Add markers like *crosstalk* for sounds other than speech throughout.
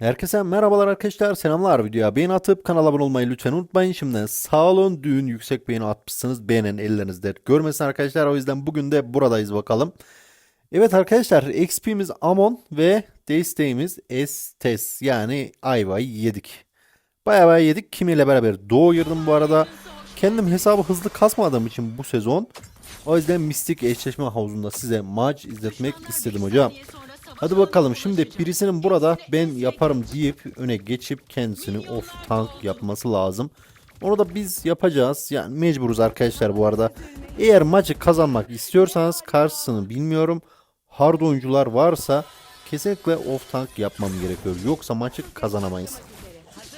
Herkese merhabalar arkadaşlar. Selamlar videoya beğeni atıp kanala abone olmayı lütfen unutmayın. Şimdiden sağ olun. Düğün yüksek beğeni atmışsınız. Beğenen ellerinizde görmesin arkadaşlar. O yüzden bugün de buradayız bakalım. Evet arkadaşlar XP'miz Amon ve desteğimiz Estes yani Ayva'yı yedik. Bayağı bayağı yedik. Kimiyle beraber Doğu girdim bu arada. Kendim hesabı hızlı kasmadığım için bu sezon. O yüzden mistik eşleşme havuzunda size maç izletmek istedim hocam. Hadi bakalım şimdi birisinin burada ben yaparım deyip öne geçip kendisini off tank yapması lazım. Onu da biz yapacağız. Yani mecburuz arkadaşlar bu arada. Eğer maçı kazanmak istiyorsanız karşısını bilmiyorum. Hard oyuncular varsa kesinlikle off tank yapmam gerekiyor. Yoksa maçı kazanamayız.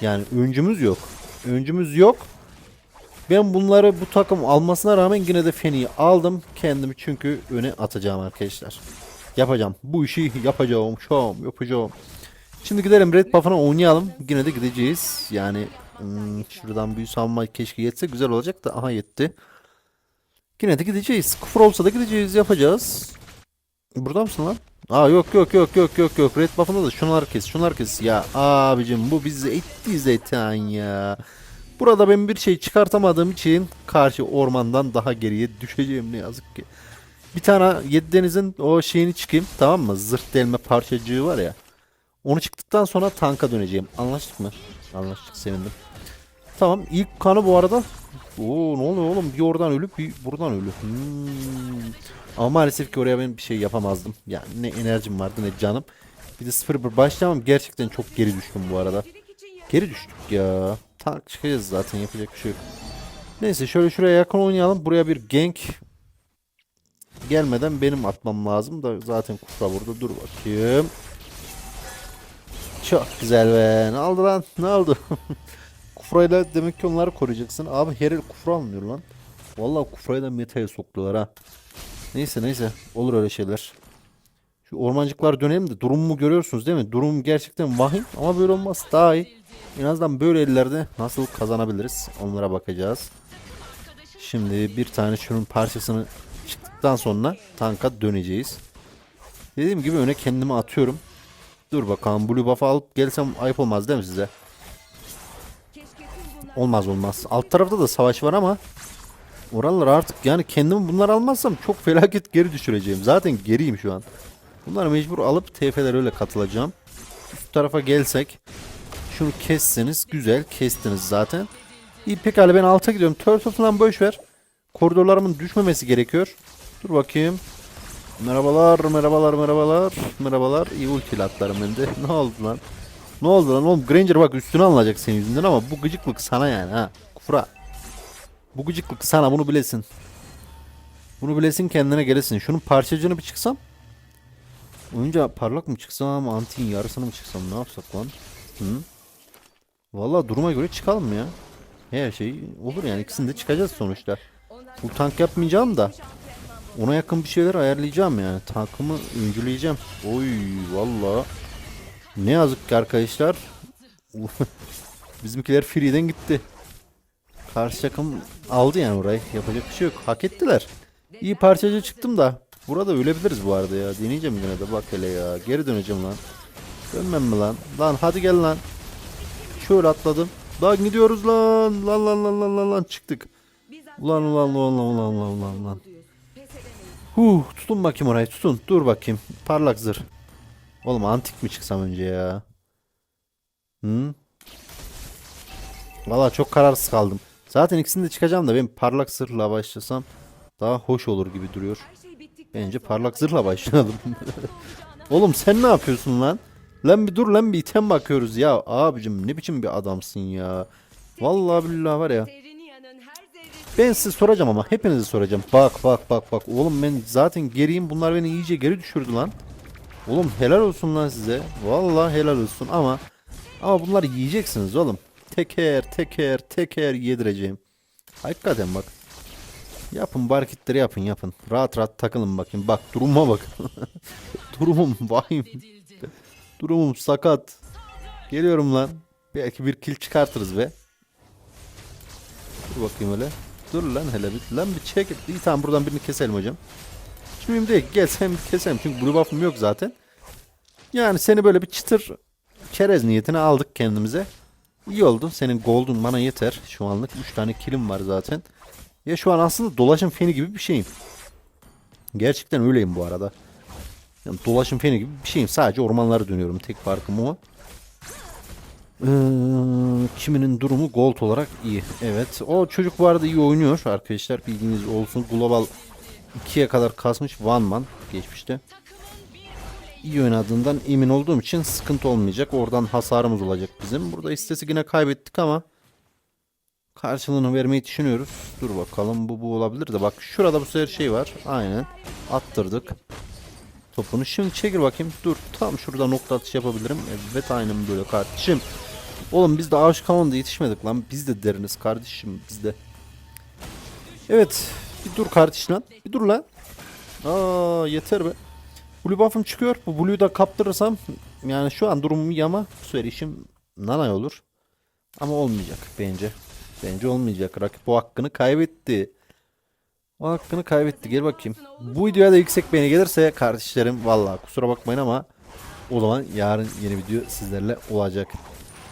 Yani öncümüz yok. Öncümüz yok. Ben bunları bu takım almasına rağmen yine de Feni'yi aldım. Kendimi çünkü öne atacağım arkadaşlar. Yapacağım. Bu işi yapacağım. Şam yapacağım. Şimdi gidelim Red Buff'ına oynayalım. Yine de gideceğiz. Yani hmm, şuradan büyü savunma keşke yetse güzel olacak da aha yetti. Yine de gideceğiz. Kufur olsa da gideceğiz. Yapacağız. Burada mısın lan? Aa yok yok yok yok yok yok. Red Buff'ında da şunlar kes şunlar kes. Ya abicim bu bizi etti zaten ya. Burada ben bir şey çıkartamadığım için karşı ormandan daha geriye düşeceğim ne yazık ki. Bir tane yedi denizin o şeyini çıkayım tamam mı? Zırt delme parçacığı var ya. Onu çıktıktan sonra tanka döneceğim. Anlaştık mı? Anlaştık sevindim. Tamam ilk kanı bu arada. Oo ne oluyor oğlum? Bir oradan ölüp bir buradan ölü. Hmm. Ama maalesef ki oraya ben bir şey yapamazdım. Yani ne enerjim vardı ne canım. Bir de 0-1 başlamam gerçekten çok geri düştüm bu arada. Geri düştük ya. Tank çıkacağız zaten yapacak bir şey yok. Neyse şöyle şuraya yakın oynayalım. Buraya bir gank gelmeden benim atmam lazım da zaten kufra burada. Dur bakayım. Çok güzel be. Ne oldu lan? Ne oldu? *laughs* Kufrayla demek ki onları koruyacaksın. Abi her el kufra alınıyor lan. Vallahi kufrayı da metaya soktular ha. Neyse neyse. Olur öyle şeyler. Şu ormancıklar dönelim de durumumu görüyorsunuz değil mi? Durum gerçekten vahim ama böyle olmaz daha iyi. En azından böyle ellerde nasıl kazanabiliriz onlara bakacağız. Şimdi bir tane şunun parçasını çıktıktan sonra tanka döneceğiz. Dediğim gibi öne kendimi atıyorum. Dur bakalım blue buff alıp gelsem ayıp olmaz değil mi size? Olmaz olmaz. Alt tarafta da savaş var ama oralar artık yani kendimi bunlar almazsam çok felaket geri düşüreceğim. Zaten geriyim şu an. Bunları mecbur alıp TF'ler öyle katılacağım. Üst tarafa gelsek şunu kesseniz güzel kestiniz zaten. İyi pekala ben alta gidiyorum. Turtle falan boş ver. Koridorlarımın düşmemesi gerekiyor. Dur bakayım. Merhabalar, merhabalar, merhabalar, merhabalar. İyi ultiyle atlarım ben de. *laughs* Ne oldu lan? Ne oldu lan oğlum? Granger bak üstüne alınacak senin yüzünden ama bu gıcıklık sana yani ha. Kufra. Bu gıcıklık sana bunu bilesin. Bunu bilesin kendine gelesin. Şunun parçacığını bir çıksam. Oyunca parlak mı çıksam, antin yarısını mı çıksam ne yapsak lan? Hı? Vallahi duruma göre çıkalım ya. Her şey olur yani ikisini de çıkacağız sonuçta. Bu tank yapmayacağım da ona yakın bir şeyler ayarlayacağım yani. Tankımı öncüleyeceğim. Oy vallahi. Ne yazık ki arkadaşlar. *laughs* Bizimkiler free'den gitti. Karşı takım aldı yani orayı. Yapacak bir şey yok. Hak ettiler. İyi parçacı çıktım da. Burada ölebiliriz bu arada ya. Deneyeceğim yine de bak hele ya. Geri döneceğim lan. Dönmem mi lan? Lan hadi gel lan. Şöyle atladım. Lan gidiyoruz lan. Lan lan lan lan lan lan çıktık. Ulan ulan ulan ulan ulan ulan ulan ulan. Huh tutun bakayım orayı tutun. Dur bakayım. Parlak zırh. Oğlum antik mi çıksam önce ya? Hı? Valla çok kararsız kaldım. Zaten ikisini de çıkacağım da ben parlak zırhla başlasam daha hoş olur gibi duruyor. Bence parlak zırhla başlayalım. *laughs* Oğlum sen ne yapıyorsun lan? Lan bir dur lan bir item bakıyoruz ya. Abicim ne biçim bir adamsın ya. Vallahi billahi var ya. Ben size soracağım ama hepinize soracağım. Bak bak bak bak. Oğlum ben zaten geriyim. Bunlar beni iyice geri düşürdü lan. Oğlum helal olsun lan size. Vallahi helal olsun ama ama bunları yiyeceksiniz oğlum. Teker teker teker yedireceğim. Hakikaten bak. Yapın bu hareketleri yapın yapın. Rahat rahat takılın bakayım. Bak duruma bak. *laughs* Durumum vahim. Durumum sakat. Geliyorum lan. Belki bir kill çıkartırız be. Dur bakayım öyle. Dur lan hele bir. Lan bir çek. İyi tamam buradan birini keselim hocam. Mühim değil. Gel sen *laughs* keselim. Çünkü blue buff'um yok zaten. Yani seni böyle bir çıtır çerez niyetine aldık kendimize. İyi oldu. Senin gold'un bana yeter. Şu anlık 3 tane kilim var zaten. Ya şu an aslında dolaşım feni gibi bir şeyim. Gerçekten öyleyim bu arada. Yani dolaşım feni gibi bir şeyim. Sadece ormanlara dönüyorum. Tek farkım o. Ee, kiminin durumu gold olarak iyi. Evet. O çocuk vardı iyi oynuyor arkadaşlar. Bilginiz olsun. Global 2'ye kadar kasmış. One man geçmişte. İyi oynadığından emin olduğum için sıkıntı olmayacak. Oradan hasarımız olacak bizim. Burada istesi yine kaybettik ama karşılığını vermeyi düşünüyoruz. Dur bakalım bu bu olabilir de bak şurada bu sefer şey var. Aynen. Attırdık. Topunu şimdi çekil bakayım. Dur tam şurada nokta atış yapabilirim. Evet aynen böyle kardeşim. Oğlum biz de ağaç kavanda yetişmedik lan. Biz de deriniz kardeşim biz de. Evet. Bir dur kardeş lan. Bir dur lan. Aa yeter be. Blue buff'ım çıkıyor. Bu Blue'yu da kaptırırsam yani şu an durumum iyi ama bu sefer işim nanay olur. Ama olmayacak bence. Bence olmayacak. Rakip o hakkını kaybetti. O hakkını kaybetti. Gel bakayım. Bu videoya da yüksek beğeni gelirse kardeşlerim vallahi kusura bakmayın ama o zaman yarın yeni video sizlerle olacak.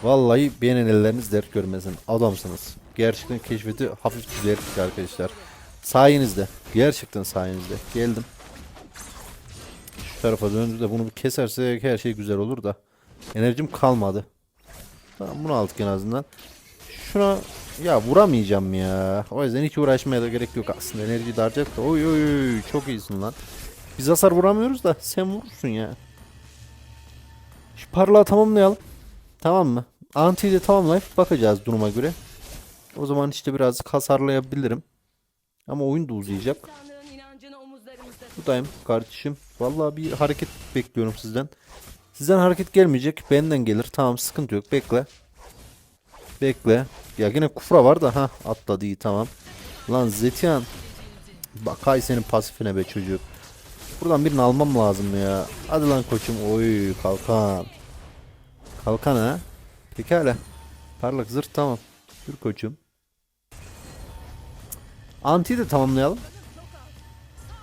Vallahi beğenen elleriniz dert görmesin. Adamsınız. Gerçekten keşfeti hafif düzelttik arkadaşlar. Sayenizde. Gerçekten sayenizde. Geldim. Şu tarafa döndü de bunu kesersek her şey güzel olur da. Enerjim kalmadı. Tamam bunu aldık en azından. Şuna ya vuramayacağım ya. O yüzden hiç uğraşmaya da gerek yok aslında. Enerji de harcayacak da. Oy oy oy çok iyisin lan. Biz hasar vuramıyoruz da sen vurursun ya. Şu parlağı tamamlayalım. Tamam mı? Antiyi de tamamlayıp bakacağız duruma göre. O zaman işte birazcık hasarlayabilirim. Ama oyun da uzayacak. Buradayım kardeşim. Vallahi bir hareket bekliyorum sizden. Sizden hareket gelmeyecek. Benden gelir. Tamam sıkıntı yok. Bekle. Bekle. Ya yine kufra var da ha atladı iyi tamam. Lan Zetian. Bak hay senin pasifine be çocuk. Buradan birini almam lazım ya. Hadi lan koçum. Oy kalkan. Kalkan ha. Pekala. Parlak zırh tamam. Dur koçum. Antiyi de tamamlayalım.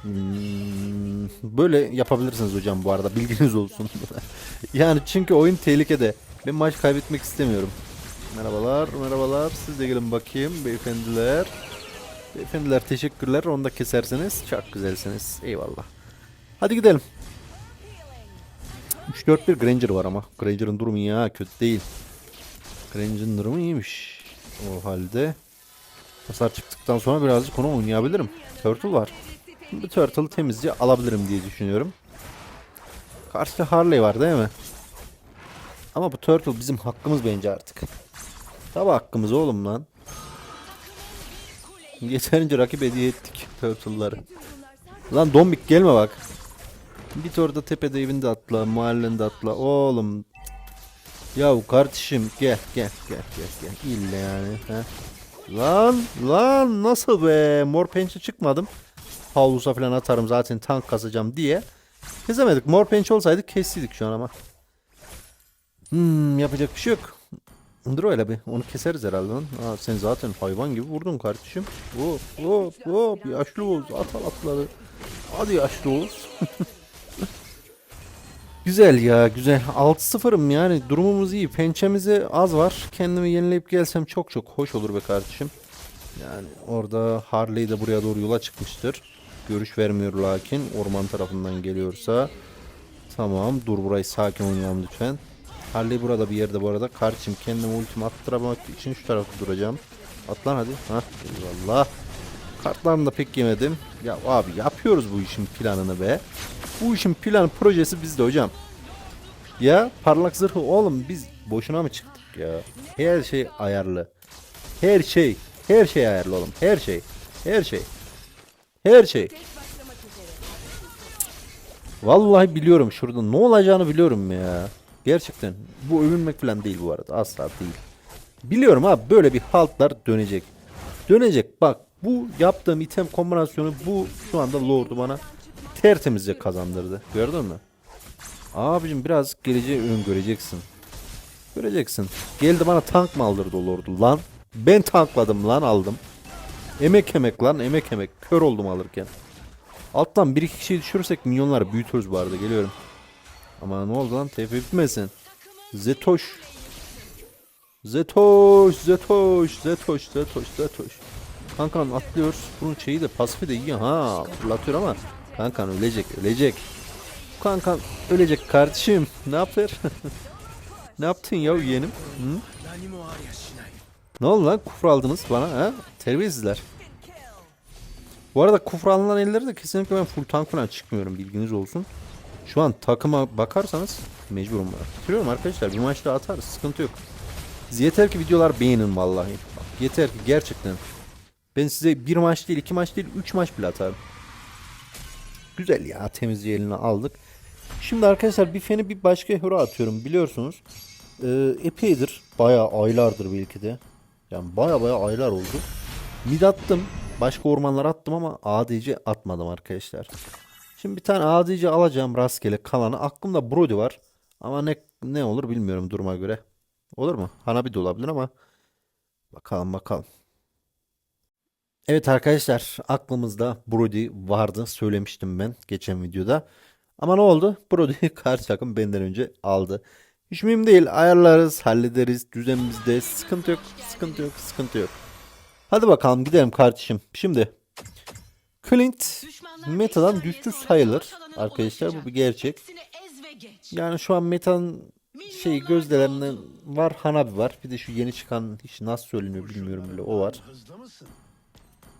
Hmm, böyle yapabilirsiniz hocam bu arada bilginiz olsun. *laughs* yani çünkü oyun tehlikede. Ben maç kaybetmek istemiyorum. Merhabalar, merhabalar. Siz de gelin bakayım beyefendiler. Beyefendiler teşekkürler. Onu da keserseniz çok güzelsiniz. Eyvallah. Hadi gidelim. 3-4-1 Granger var ama. Granger'ın durumu ya kötü değil. Granger'ın durumu iyiymiş. O halde hasar çıktıktan sonra birazcık onu oynayabilirim. Turtle var. Bu Turtle'ı temizce alabilirim diye düşünüyorum. Karşıda Harley var değil mi? Ama bu Turtle bizim hakkımız bence artık. Tabi hakkımız oğlum lan. Yeterince rakip hediye ettik Turtle'ları. Lan Dombik gelme bak. Git orada tepede evinde atla, mahallende atla. Oğlum. Yahu kardeşim gel gel gel gel gel. İlle yani. He. Lan lan nasıl be? Mor pençe çıkmadım. Havlusa falan atarım zaten tank kasacağım diye. Kesemedik. Mor pençe olsaydı kestiydik şu an ama. Hmm, yapacak bir şey yok. Dur öyle bir. Onu keseriz herhalde lan. Aa, sen zaten hayvan gibi vurdun kardeşim. Hop hop hop. Yaşlı Oğuz. At al atları. Hadi yaşlı Oğuz. *laughs* Güzel ya güzel. 6-0'ım yani durumumuz iyi. Pençemize az var. Kendimi yenileyip gelsem çok çok hoş olur be kardeşim. Yani orada Harley de buraya doğru yola çıkmıştır. Görüş vermiyor lakin orman tarafından geliyorsa. Tamam dur burayı sakin oynayalım lütfen. Harley burada bir yerde bu arada. Kardeşim kendime ultimi attırmak için şu tarafta duracağım. Atlan hadi. Hah eyvallah. Kartlarını da pek yemedim. Ya abi yapıyoruz bu işin planını be. Bu işin planı projesi bizde hocam. Ya parlak zırhı oğlum biz boşuna mı çıktık ya? Her şey ayarlı. Her şey. Her şey ayarlı oğlum. Her şey. Her şey. Her şey. Vallahi biliyorum şurada ne olacağını biliyorum ya. Gerçekten. Bu övünmek falan değil bu arada. Asla değil. Biliyorum abi böyle bir haltlar dönecek. Dönecek. Bak bu yaptığım item kombinasyonu bu şu anda Lord'u bana tertemizce kazandırdı. Gördün mü? Abicim biraz geleceği öngöreceksin. Göreceksin. Geldi bana tank mı aldırdı Lord'u lan? Ben tankladım lan aldım. Emek emek lan emek emek. Kör oldum alırken. Alttan bir iki kişiyi düşürürsek milyonları büyütürüz bu arada geliyorum. Ama ne oldu lan TP bitmesin. Zetoş. Zetoş, Zetoş, Zetoş, Zetoş, Zetoş. Kankan atlıyor. Bunun şeyi de pasifi de iyi ha. Fırlatıyor ama kankan ölecek, ölecek. Kankan ölecek kardeşim. Ne yapıyor? *laughs* ne yaptın ya yeğenim? Hı? Ne oldu lan? Kufur aldınız bana ha? Terbiyesizler. Bu arada kufur alınan elleri de kesinlikle ben full tank falan çıkmıyorum bilginiz olsun. Şu an takıma bakarsanız mecburum. Bitiriyorum arkadaşlar. Bir maç daha atarız. Sıkıntı yok. Yeter ki videolar beğenin vallahi. Yeter ki gerçekten. Ben size bir maç değil, iki maç değil, üç maç bile atarım. Güzel ya temizliği eline aldık. Şimdi arkadaşlar bir feni bir başka hero atıyorum biliyorsunuz. Ee, epeydir. Bayağı aylardır belki de. Yani baya baya aylar oldu. Mid attım. Başka ormanlara attım ama ADC atmadım arkadaşlar. Şimdi bir tane ADC alacağım rastgele kalanı. Aklımda Brody var. Ama ne ne olur bilmiyorum duruma göre. Olur mu? Hanabi de olabilir ama bakalım bakalım. Evet arkadaşlar aklımızda Brody vardı söylemiştim ben geçen videoda. Ama ne oldu? *laughs* Brody karşı takım benden önce aldı. Hiç mühim değil ayarlarız hallederiz düzenimizde sıkıntı yok sıkıntı yok sıkıntı yok. Hadi bakalım gidelim kardeşim. Şimdi Clint metadan düştü sayılır arkadaşlar bu bir gerçek. Yani şu an metanın şey gözdelerinden var Hanabi var. Bir de şu yeni çıkan hiç nasıl söyleniyor bilmiyorum bile o var.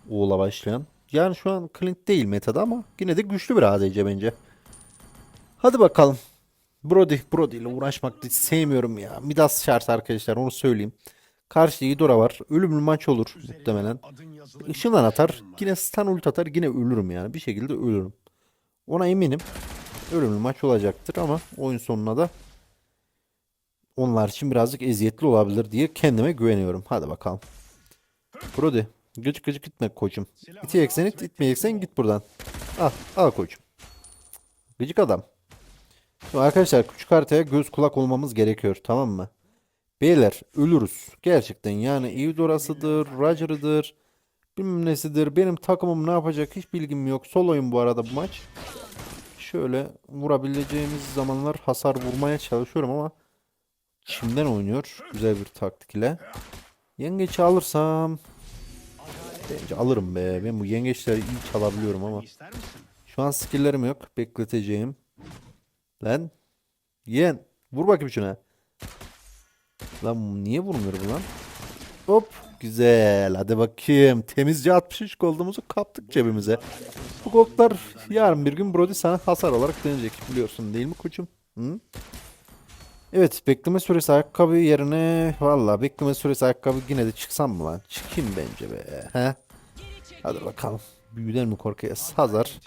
Oğla başlayan. Yani şu an Clint değil metada ama yine de güçlü bir ADC bence. Hadi bakalım. Brody, Brody ile uğraşmak sevmiyorum ya. Midas şart arkadaşlar onu söyleyeyim. Karşıda Idora var. Ölümlü maç olur muhtemelen. Işından atar. Yine stun ult atar. Yine ölürüm yani. Bir şekilde ölürüm. Ona eminim. Ölümlü maç olacaktır ama oyun sonuna da onlar için birazcık eziyetli olabilir diye kendime güveniyorum. Hadi bakalım. Brody. Gıcık gıcık gitme koçum. İteceksen it, itmeyeceksen git buradan. Al, al koçum. Gıcık adam. Şimdi arkadaşlar küçük haritaya göz kulak olmamız gerekiyor tamam mı? Beyler ölürüz. Gerçekten yani Eudora'sıdır, Roger'ıdır, bilmem nesidir. Benim takımım ne yapacak hiç bilgim yok. Sol oyun bu arada bu maç. Şöyle vurabileceğimiz zamanlar hasar vurmaya çalışıyorum ama Çimden oynuyor. Güzel bir taktik ile. Yengeçi alırsam bence alırım be. Ben bu yengeçleri iyi çalabiliyorum ama şu an skill'lerim yok. Bekleteceğim. Lan yen vur bakayım şuna. Lan niye vurmuyor bu lan? Hop güzel. Hadi bakayım. Temizce 63 gold'umuzu kaptık cebimize. Bu gold'lar yarın bir gün Brody sana hasar olarak dönecek. Biliyorsun değil mi koçum? Hı? Evet bekleme süresi ayakkabı yerine valla bekleme süresi ayakkabı yine de çıksam mı lan? Çıkayım bence be. He? Hadi bakalım. Büyüden mi korkuyuz? Hazır.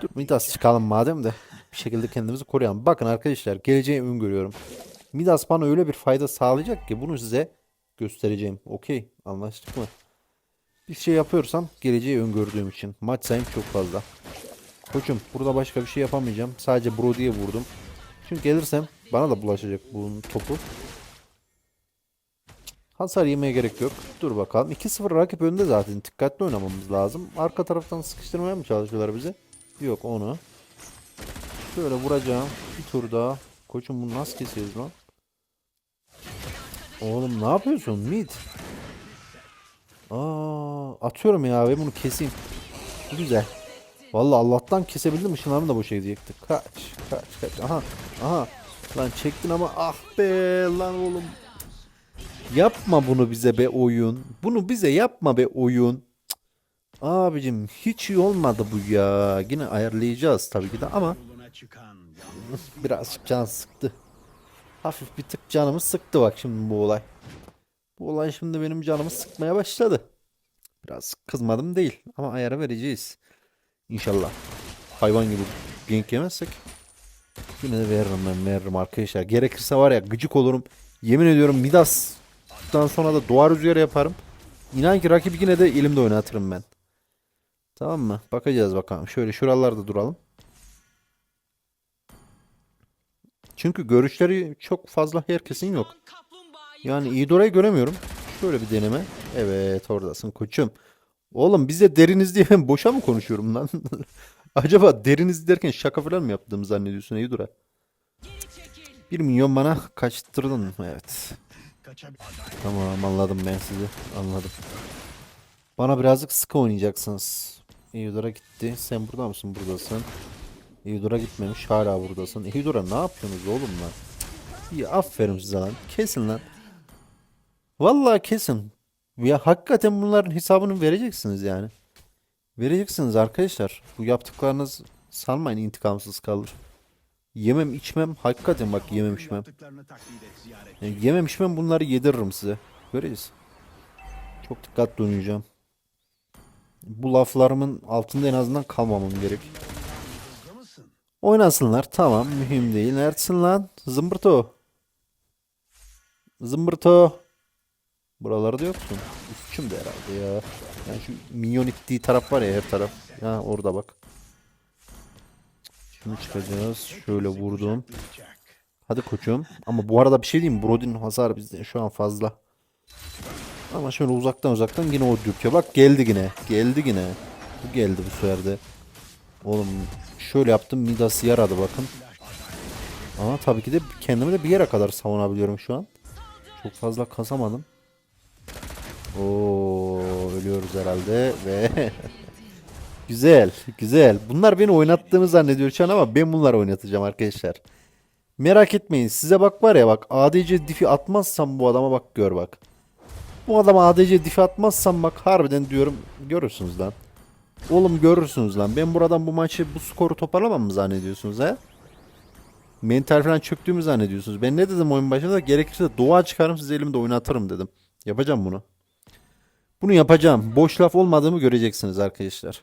Dur Midas çıkalım madem de bir şekilde kendimizi koruyalım. Bakın arkadaşlar geleceği öngörüyorum. Midas bana öyle bir fayda sağlayacak ki bunu size göstereceğim. Okey anlaştık mı? Bir şey yapıyorsam geleceği öngördüğüm için. Maç sayım çok fazla. Koçum burada başka bir şey yapamayacağım. Sadece Brody'ye vurdum. Çünkü gelirsem bana da bulaşacak bunun topu. Hasar yemeye gerek yok. Dur bakalım. 2-0 rakip önde zaten. Dikkatli oynamamız lazım. Arka taraftan sıkıştırmaya mı çalışıyorlar bizi? Yok onu. Şöyle vuracağım. Bir tur daha. Koçum bunu nasıl kesiyoruz lan? Oğlum ne yapıyorsun? Mid. Aa, atıyorum ya ve bunu keseyim. Güzel. Vallahi Allah'tan kesebildim ışınlarım da boşa gidecekti. Kaç, kaç, kaç. Aha, aha. Lan çektin ama ah be lan oğlum. Yapma bunu bize be oyun. Bunu bize yapma be oyun. Cık. Abicim hiç iyi olmadı bu ya. Yine ayarlayacağız tabii ki de ama *laughs* birazcık can sıktı. Hafif bir tık canımı sıktı bak şimdi bu olay. Bu olay şimdi benim canımı sıkmaya başladı. Biraz kızmadım değil ama ayara vereceğiz. İnşallah. Hayvan gibi gank yemezsek. Yine de veririm ben veririm arkadaşlar. Gerekirse var ya gıcık olurum. Yemin ediyorum Midas'tan sonra da duvar rüzgarı yaparım. İnan ki rakibi yine de elimde oynatırım ben. Tamam mı? Bakacağız bakalım. Şöyle şuralarda duralım. Çünkü görüşleri çok fazla herkesin yok. Yani Idora'yı göremiyorum. Şöyle bir deneme. Evet oradasın koçum. Oğlum bize deriniz diye boşa mı konuşuyorum lan? *laughs* Acaba deriniz derken şaka falan mı yaptığımı zannediyorsun Eydura? Bir milyon bana kaçtırdın? Evet. Tamam anladım ben sizi. Anladım. Bana birazcık sıkı oynayacaksınız. Eudora gitti. Sen burada mısın? Buradasın. Eudora gitmemiş. Hala buradasın. Eudora ne yapıyorsunuz oğlum lan? İyi aferin size lan. Kesin lan. Vallahi kesin. Ya hakikaten bunların hesabını vereceksiniz yani. Vereceksiniz arkadaşlar. Bu yaptıklarınız sanmayın intikamsız kalır. Yemem içmem hakikaten bak yemem içmem. Yani yemem içmem bunları yediririm size. Göreceğiz. Çok dikkatli oynayacağım. Bu laflarımın altında en azından kalmamam gerek. Oynasınlar tamam mühim değil. Neredesin lan? Zımbırto. Zımbırto. Buralarda yoksun. Üstçüm de herhalde ya. Yani şu minyon ittiği taraf var ya her taraf. Ya orada bak. Şunu çıkacağız. Şöyle vurdum. Hadi koçum. Ama bu arada bir şey diyeyim. Brody'nin hasarı bizde şu an fazla. Ama şöyle uzaktan uzaktan yine o dürtüyor. Bak geldi yine. Geldi yine. Bu geldi bu sefer de. Oğlum şöyle yaptım. Midas yaradı bakın. Ama tabii ki de kendimi de bir yere kadar savunabiliyorum şu an. Çok fazla kasamadım. Oo ölüyoruz herhalde ve *laughs* güzel güzel. Bunlar beni oynattığımı zannediyor şu ama ben bunları oynatacağım arkadaşlar. Merak etmeyin size bak var ya bak ADC difi atmazsam bu adama bak gör bak. Bu adama ADC difi atmazsam bak harbiden diyorum görürsünüz lan. Oğlum görürsünüz lan. Ben buradan bu maçı bu skoru toparlamam mı zannediyorsunuz ha? Mental falan çöktüğümü zannediyorsunuz. Ben ne dedim oyun başında? Gerekirse doğa çıkarım sizi elimde oynatırım dedim. Yapacağım bunu. Bunu yapacağım. Boş laf olmadığımı göreceksiniz arkadaşlar.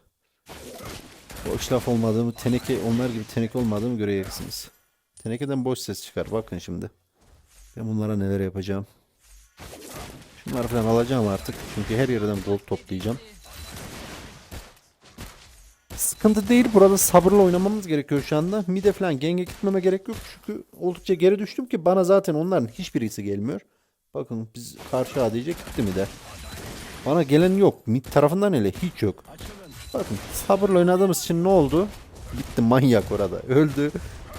Boş laf olmadığımı, teneke, onlar gibi teneke olmadığımı göreceksiniz. Tenekeden boş ses çıkar. Bakın şimdi. Ben bunlara neler yapacağım. Şunları falan alacağım artık. Çünkü her yerden gold toplayacağım. Sıkıntı değil. Burada sabırla oynamamız gerekiyor şu anda. Mide falan genge gitmeme gerek yok. Çünkü oldukça geri düştüm ki bana zaten onların hiçbirisi gelmiyor. Bakın biz karşı ADC gitti mi de. Bana gelen yok. Mid tarafından hele hiç yok. Bakın sabırla oynadığımız için ne oldu? Gitti manyak orada. Öldü.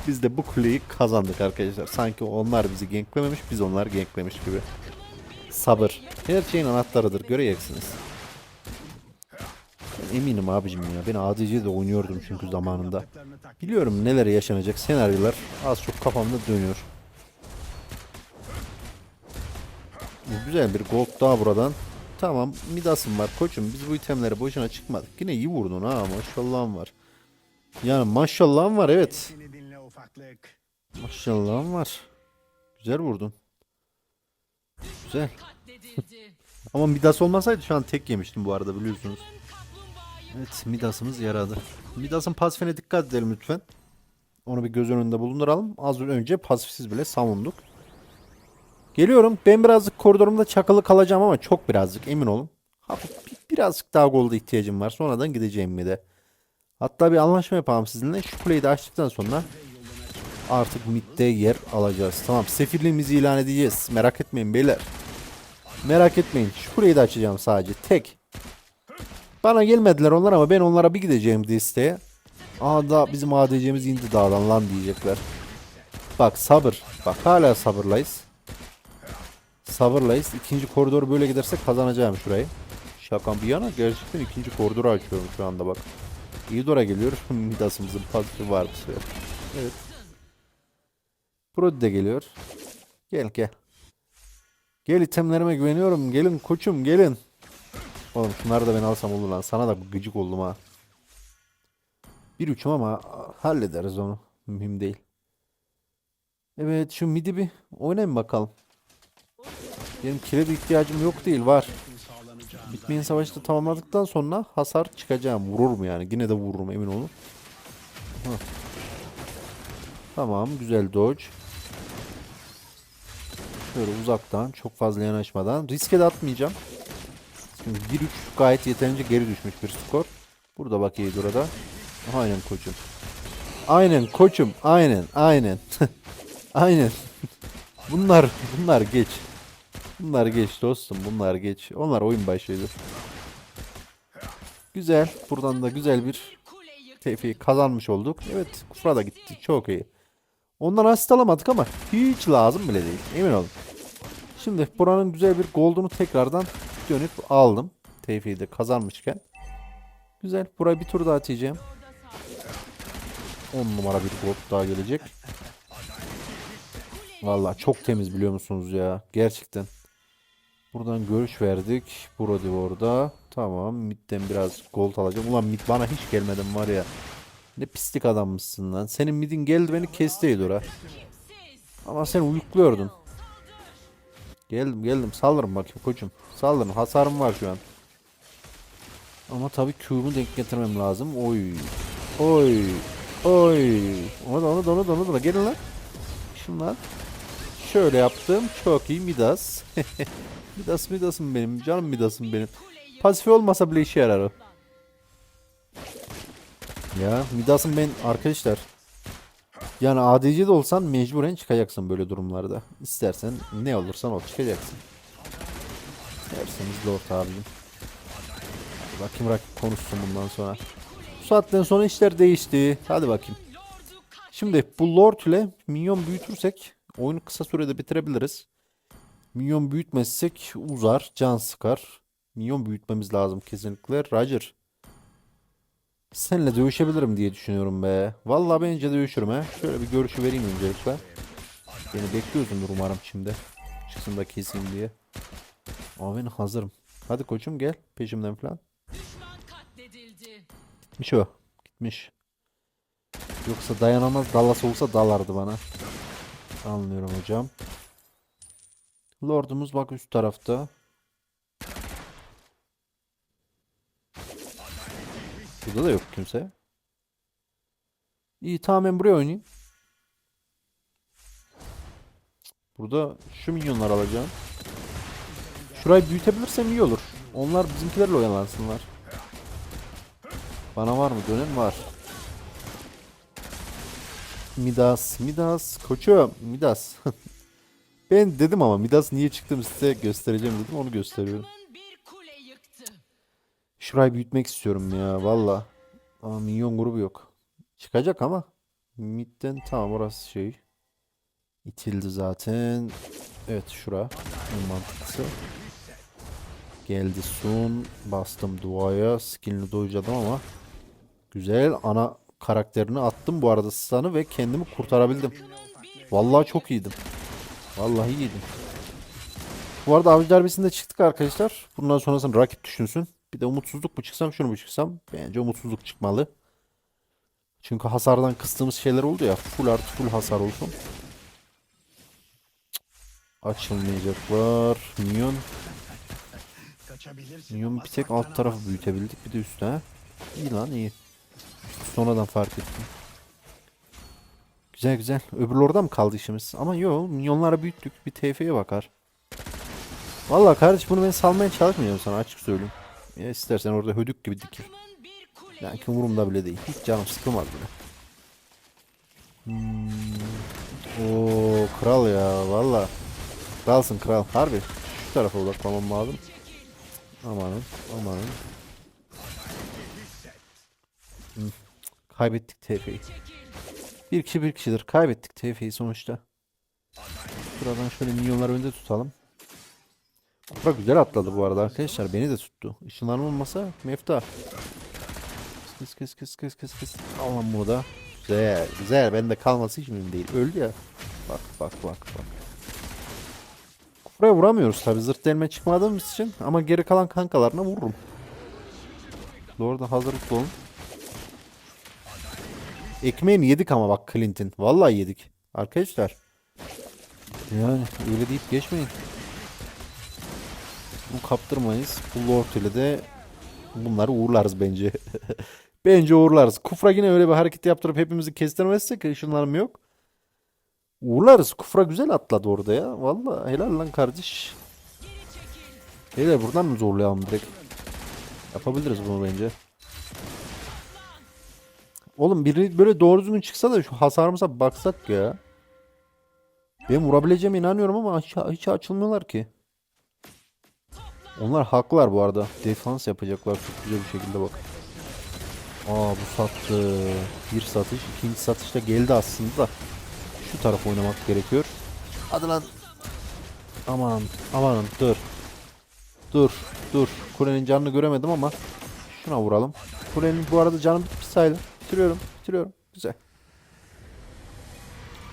Biz de bu kuleyi kazandık arkadaşlar. Sanki onlar bizi ganklememiş, biz onlar ganklemiş gibi. Sabır. Her şeyin anahtarıdır. Göreceksiniz. Ben eminim abicim ya. Ben ADC'de oynuyordum çünkü zamanında. Biliyorum neler yaşanacak senaryolar az çok kafamda dönüyor. Güzel bir gold daha buradan. Tamam Midas'ım var koçum biz bu itemlere boşuna çıkmadık. Yine iyi vurdun ha maşallahım var. Yani maşallahım var evet. Maşallahım var. Güzel vurdun. Güzel. *laughs* Ama Midas olmasaydı şu an tek yemiştim bu arada biliyorsunuz. Evet Midas'ımız yaradı. Midas'ın pasifine dikkat edelim lütfen. Onu bir göz önünde bulunduralım. Az önce pasifsiz bile savunduk. Geliyorum. Ben birazcık koridorumda çakılı kalacağım ama çok birazcık emin olun. Hafif bir- birazcık daha golda ihtiyacım var. Sonradan gideceğim mi de. Hatta bir anlaşma yapalım sizinle. Şu kuleyi de açtıktan sonra artık midde yer alacağız. Tamam sefirliğimizi ilan edeceğiz. Merak etmeyin beyler. Merak etmeyin. Şu kuleyi de açacağım sadece. Tek. Bana gelmediler onlar ama ben onlara bir gideceğim desteğe. Aa da bizim ADC'miz indi dağdan lan diyecekler. Bak sabır. Bak hala sabırlayız. Sabırlayız. İkinci koridor böyle giderse kazanacağım şurayı. Şaka bir yana gerçekten ikinci koridoru açıyorum şu anda bak. Eudora geliyor. *laughs* Midas'ımızın pasifi var bu sefer. Evet. Brody de geliyor. Gel gel. Gel itemlerime güveniyorum. Gelin koçum gelin. Oğlum şunları da ben alsam olur lan. Sana da gıcık oldum ha. Bir üçüm ama hallederiz onu. Mühim değil. Evet şu midi bir oynayın bakalım. Benim kile de ihtiyacım yok değil var. Bitmeyen savaşı da tamamladıktan sonra hasar çıkacağım. Vururum yani. Yine de vururum emin olun. Tamam güzel dodge. Şöyle uzaktan çok fazla yanaşmadan. Riske de atmayacağım. Çünkü 1-3 gayet yeterince geri düşmüş bir skor. Burada bak iyi durada. Aynen koçum. Aynen koçum. Aynen. Aynen. *laughs* aynen. *laughs* bunlar bunlar geç. Bunlar geç dostum. Bunlar geç. Onlar oyun başıydı. Güzel. Buradan da güzel bir TP kazanmış olduk. Evet. Kufra da gitti. Çok iyi. Ondan asist alamadık ama hiç lazım bile değil. Emin olun. Şimdi buranın güzel bir gold'unu tekrardan dönüp aldım. Tevfi'yi de kazanmışken. Güzel. Buraya bir tur daha atacağım. 10 numara bir gold daha gelecek. Vallahi çok temiz biliyor musunuz ya? Gerçekten. Buradan görüş verdik. Brody orada. Tamam. Mid'den biraz gold alacağım. Ulan mid bana hiç gelmedin var ya. Ne pislik adammışsın lan. Senin midin geldi beni kestiydi ora. Ama sen uyukluyordun. Geldim geldim. Saldırın bakayım koçum. Saldırın. Hasarım var şu an. Ama tabii Q'mu denk getirmem lazım. Oy. Oy. Oy. Ona da ona da ona da ona da. Gelin lan. Şunlar. Şöyle yaptım. Çok iyi Midas. *laughs* Midas Midas'ım benim. Canım Midas'ım benim. Pasifi olmasa bile işe yarar o. Ya Midas'ım ben arkadaşlar. Yani ADC'de olsan mecburen çıkacaksın böyle durumlarda. İstersen ne olursan ol çıkacaksın. Derseniz Lord abicim. Bakayım rakip konuşsun bundan sonra. Bu saatten sonra işler değişti. Hadi bakayım. Şimdi bu Lord ile minyon büyütürsek oyunu kısa sürede bitirebiliriz. Minyon büyütmezsek uzar, can sıkar. Minyon büyütmemiz lazım kesinlikle. Roger. Seninle dövüşebilirim diye düşünüyorum be. Vallahi bence dövüşürüm he. Şöyle bir görüşü vereyim öncelikle. Beni bekliyorsundur umarım şimdi. Çıksın da keseyim diye. Ama ben hazırım. Hadi koçum gel peşimden falan. Gitmiş o. Gitmiş. Yoksa dayanamaz Dallas olsa dalardı bana. Anlıyorum hocam. Lordumuz bak üst tarafta. Burada da yok kimse. İyi tamam buraya oynayayım. Burada şu minyonları alacağım. Şurayı büyütebilirsem iyi olur. Onlar bizimkilerle oyalansınlar. Bana var mı? Dönen var. Midas, Midas, koçum, Midas. *laughs* ben dedim ama Midas niye çıktım size göstereceğim dedim onu gösteriyorum. Şurayı büyütmek istiyorum ya valla. Ama minyon grubu yok. Çıkacak ama. Midden tamam orası şey. İtildi zaten. Evet şura. En mantıklısı. Geldi Sun. Bastım duaya. Skillini doyucadım ama. Güzel. Ana karakterini attım bu arada stun'ı ve kendimi kurtarabildim. Vallahi çok iyiydim. Vallahi iyiydim. Bu arada avcı derbisinde çıktık arkadaşlar. Bundan sonrasını rakip düşünsün. Bir de umutsuzluk mu çıksam şunu mu çıksam. Bence umutsuzluk çıkmalı. Çünkü hasardan kıstığımız şeyler oldu ya. Full artı full hasar olsun. Açılmayacaklar. Minyon. Minyon bir tek alt tarafı büyütebildik. Bir de ha. İyi lan iyi. Sonradan fark ettim. Güzel güzel. Öbür orada mı kaldı işimiz? Ama yok. Minyonlara büyüttük. Bir TF'ye bakar. Vallahi kardeş bunu ben salmaya çalışmıyorum sana açık söyleyeyim. Ya istersen orada hödük gibi kule Yani yıktı. umurumda bile değil. Hiç canım sıkılmaz bile. Hmm. Oo kral ya valla. Kralsın kral. Harbi. Şu tarafa odaklamam lazım. Amanın amanın. Kaybettik TF'yi. Bir kişi bir kişidir. Kaybettik TF'yi sonuçta. Buradan şöyle milyonlar önde tutalım. Kupra güzel atladı bu arada arkadaşlar. Beni de tuttu. Işınlanma olmasa mefta. Kıs kıs kıs kıs kıs kıs. Aman bu da. Güzel güzel. Bende kalması hiç mühim değil. Öldü ya. Bak bak bak bak. Buraya vuramıyoruz tabi zırt delme çıkmadığımız için ama geri kalan kankalarına vururum. Doğru da hazırlıklı olun. Ekmeğini yedik ama bak Clinton. Vallahi yedik. Arkadaşlar. Yani öyle deyip geçmeyin. Bu kaptırmayız. Bu Lord ile de bunları uğurlarız bence. *laughs* bence uğurlarız. Kufra yine öyle bir hareket yaptırıp hepimizi kestirmezsek ışınlarım yok. Uğurlarız. Kufra güzel atladı orada ya. Vallahi helal lan kardeş. Hele buradan mı zorlayalım direkt? Yapabiliriz bunu bence. Oğlum biri böyle doğru düzgün çıksa da şu hasarımıza baksak ya. Ben vurabileceğime inanıyorum ama hiç, açılmıyorlar ki. Onlar haklılar bu arada. Defans yapacaklar çok güzel bir şekilde bak. Aa bu sattı. Bir satış. ikinci satış da geldi aslında da. şu tarafa oynamak gerekiyor. Hadi lan. Aman aman dur. Dur dur. Kulenin canını göremedim ama şuna vuralım. Kulenin bu arada canı bitmiş sayılır. Bitiriyorum bitiriyorum. Güzel.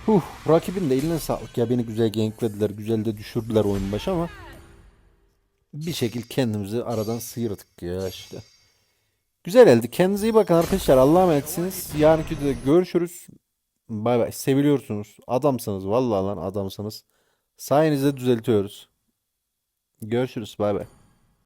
Huh, rakibin de eline sağlık ya beni güzel ganklediler, güzel de düşürdüler oyun başı ama bir şekil kendimizi aradan sıyırdık ya işte. Güzel eldi. Kendinize iyi bakın arkadaşlar. Allah'a emanetsiniz. Yarınki videoda görüşürüz. Bay bay. Seviliyorsunuz. Adamsınız. Vallahi lan adamsınız. Sayenizde düzeltiyoruz. Görüşürüz. Bay bay.